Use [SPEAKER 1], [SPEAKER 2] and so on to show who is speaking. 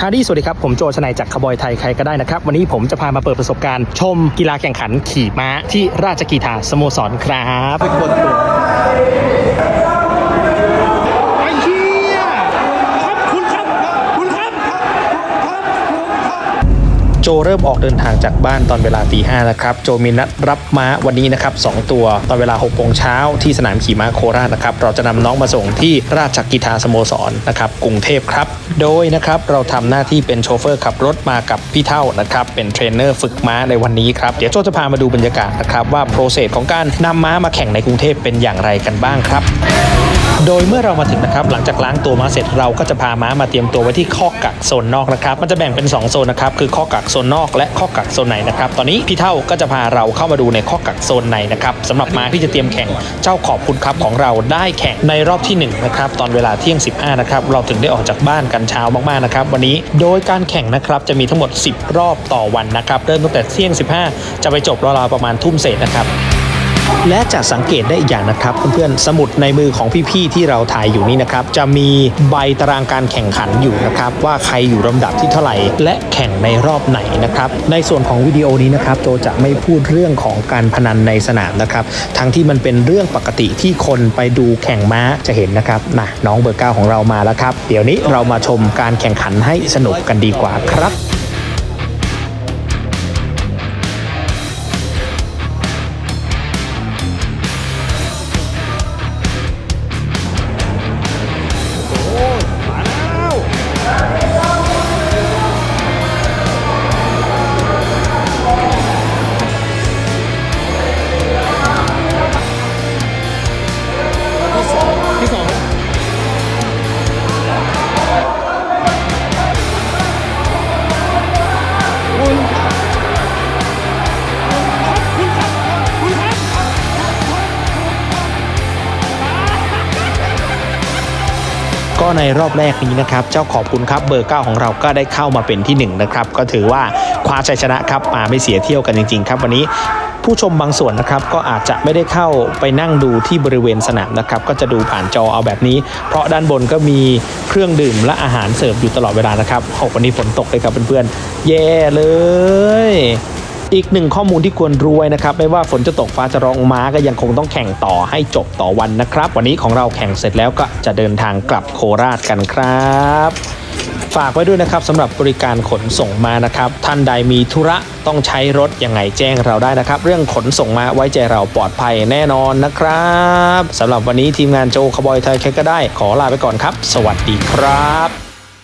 [SPEAKER 1] ฮาร์ดี้สวัสดีครับ ผมโจชนายจากขบอยไทยใครก็ได้นะครับ วันนี้ผมจะพามาเปิดประสบการณ์ ชมกีฬาแข่งขันขี่ม้าที่ราชกีฬาสโมสรครับ
[SPEAKER 2] ไปกดตัว
[SPEAKER 1] ไอ้เหี้ยครับคุณครับคุณครับ โจเริ่มออกเดินทางจากบ้านตอนเวลาตีห้านะครับโจมีนัดรับม้าวันนี้นะครับสองตัว ตอนเวลา6โมงเช้าที่สนามขี่ม้าโคราชนะครับเราจะนำน้องมาส่งที่ราชกิจาสโมสรนะครับกรุงเทพครับ โดยนะครับเราทำหน้าที่เป็นโชเฟอร์ขับรถมากับพี่เท่านะครับเป็นเทรนเนอร์ฝึกม้าในวันนี้ครับเดี๋ยวโจจะพามาดูบรรยากาศนะครับว่าโปรเซสของการนำม้ามาแข่งในกรุงเทพเป็นอย่างไรกันบ้างครับโดยเมื่อเรามาถึงนะครับหลังจากล้างตัวม้าเสร็จเราก็จะพาม้ามาเตรียมตัวไว้ที่ข้อกักโซนนอกนะครับมันจะแบ่งเป็น 2 โซนนะครับคือข้อกักโซนนอกและข้อกักโซนในนะครับ ตอนนี้พี่เท่าก็จะพาเราเข้ามาดูในข้อกักโซนในนะครับสำหรับม้าที่จะเตรียมแข่งเจ้าขอบคุณครับของเราได้แข่งในรอบที่1นะครับตอนเวลาเที่ยง 15นะครับเราถึงได้ออกจากบ้านกันเช้ามากๆนะครับวันนี้โดยการแข่งนะครับจะมีทั้งหมด 10 รอบต่อวันนะครับเริ่มตั้งแต่เที่ยง 15 จะไปจบราวๆประมาณทุ่มเศษนะครับ และจะสังเกตได้อีกอย่างนะครับเพื่อนๆสมุดในมือของพี่ๆที่เราถ่ายอยู่นี่นะครับ จะมีใบตารางการแข่งขันอยู่นะครับ ว่าใครอยู่ลำดับที่เท่าไหร่ และแข่งในรอบไหนนะครับ ในส่วนของวิดีโอนี้นะครับโจจะไม่พูดเรื่องของการพนันในสนามนะครับ ทั้งที่มันเป็นเรื่องปกติที่คนไปดูแข่งม้าจะเห็นนะครับนะน้องเบอร์เก้าของเรามาแล้วครับ เดี๋ยวนี้เรามาชมการแข่งขันให้สนุกกันดีกว่าครับ ก็ในรอบแรกนี้นะครับ เจ้าขอบคุณครับเบอร์ 9 ของเราก็ได้เข้ามาเป็นที่1นะครับ ก็ถือว่าคว้าชัยชนะครับมาไม่เสียเที่ยวกันจริง ๆ ครับ วันนี้ผู้ชมบางส่วนนะครับก็อาจจะไม่ได้เข้าไปนั่งดูที่บริเวณสนามนะครับ ก็จะดูผ่านจอเอาแบบนี้ เพราะด้านบนก็มีเครื่องดื่มและอาหารเสิร์ฟอยู่ตลอดเวลานะครับโอ้วันนี้ฝนตกเลยครับเพื่อนๆแย่เลย อีกหนึ่งข้อมูลที่ควรรู้ไว้นะครับ ไม่ว่าฝนจะตกฟ้าจะร้องม้าก็ยังคงต้องแข่งต่อให้จบต่อวันนะครับ วันนี้ของเราแข่งเสร็จแล้วก็จะเดินทางกลับโคราชกันครับฝากไว้ด้วยนะครับสำหรับบริการขนส่งมานะครับ ท่านใดมีธุระต้องใช้รถยังไงแจ้งเราได้นะครับ เรื่องขนส่งมาไว้ใจเราปลอดภัยแน่นอนนะครับสำหรับวันนี้ทีมงานโจคบอยไทยแคก็ได้ ขอลาไปก่อนครับ สวัสดีครับ